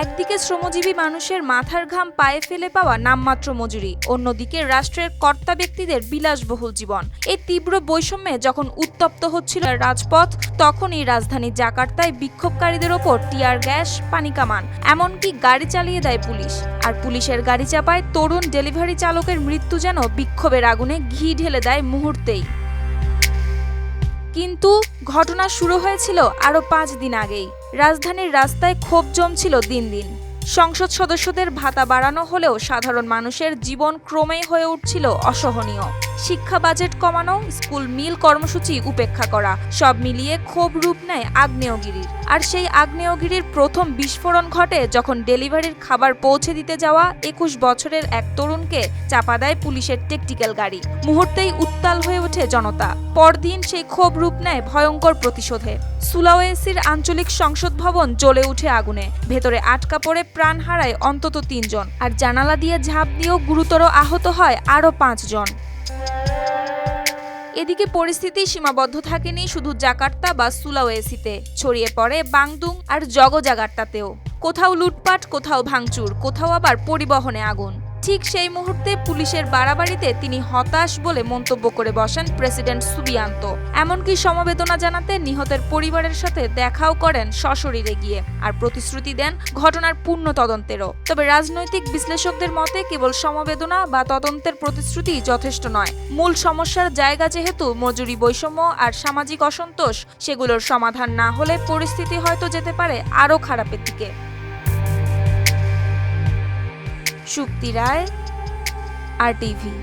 একদিকে শ্রমজীবী মানুষের মাথার ঘাম পায়ে ফেলে পাওয়া নামমাত্র মজুরি, অন্যদিকে রাষ্ট্রের কর্তা ব্যক্তিদের বিলাসবহুল জীবন। এই তীব্র বৈষম্যে যখন উত্তপ্ত হচ্ছিল রাজপথ, তখনই রাজধানী জাকার্তায় বিক্ষোভকারীদের ওপর টিয়ার গ্যাস, পানি কামান, এমনকি গাড়ি চালিয়ে দেয় পুলিশ। আর পুলিশের গাড়ি চাপায় তরুণ ডেলিভারি চালকের মৃত্যু যেন বিক্ষোভের আগুনে ঘি ঢেলে দেয় মুহূর্তেই। কিন্তু ঘটনা শুরু হয়েছিল আরও পাঁচ দিন আগেই। রাজধানীর রাস্তায় ক্ষোভ জমছিল দিন দিন। সংসদ সদস্যদের ভাতা বাড়ানো হলেও সাধারণ মানুষের জীবন ক্রমেই হয়ে উঠছিল অসহনীয়। শিক্ষা বাজেট কমানো, স্কুল মিল কর্মসূচি উপেক্ষা করা, সব মিলিয়ে ক্ষোভ রূপ নেয় আগ্নেয়গিরির। আর সেই আগ্নেয়গিরির প্রথম বিস্ফোরণ ঘটে যখন ডেলিভারির খাবার পৌঁছে দিতে যাওয়া একুশ বছরের এক তরুণকে চাপা দেয় পুলিশের টেকটিক্যাল গাড়ি। মুহূর্তেই উত্তাল হয়ে ওঠে জনতা। পরদিন সেই ক্ষোভ রূপ নেয় ভয়ঙ্কর প্রতিশোধে। সুলাওয়েসির আঞ্চলিক সংসদ ভবন জ্বলে উঠে আগুনে। ভেতরে আটকা পড়ে প্রাণ হারায় অন্তত তিনজন। আর জানালা দিয়ে ঝাঁপ দিয়েও গুরুতর আহত হয় আরও পাঁচজন। এদিকে পরিস্থিতি সীমাবদ্ধ থাকেনি শুধু জাকার্তা বা সুলাওয়েসিতে। ছড়িয়ে পড়ে বাংদুং আর জগজাগার্তাতেও। কোথাও লুটপাট, কোথাও ভাঙচুর, কোথাও আবার পরিবহনে আগুন। ঠিক সেই মুহূর্তে পুলিশের বাড়াবাড়িতে তিনি হতাশ বলে মন্তব্য করে বসেন প্রেসিডেন্ট সুবিয়ান্ত। এমনকি সমবেদনা জানাতে নিহতের পরিবারের সাথে দেখাও করেন সশরীরে গিয়ে আর প্রতিশ্রুতি দেন ঘটনার পূর্ণ তদন্তেরও। তবে রাজনৈতিক বিশ্লেষকদের মতে কেবল সমবেদনা বা তদন্তের প্রতিশ্রুতি যথেষ্ট নয়। মূল সমস্যার জায়গা যেহেতু মজুরি বৈষম্য আর সামাজিক অসন্তোষ, সেগুলোর সমাধান না হলে পরিস্থিতি হয়তো যেতে পারে আরও খারাপের দিকে। সুক্তি রায় আর টিভি।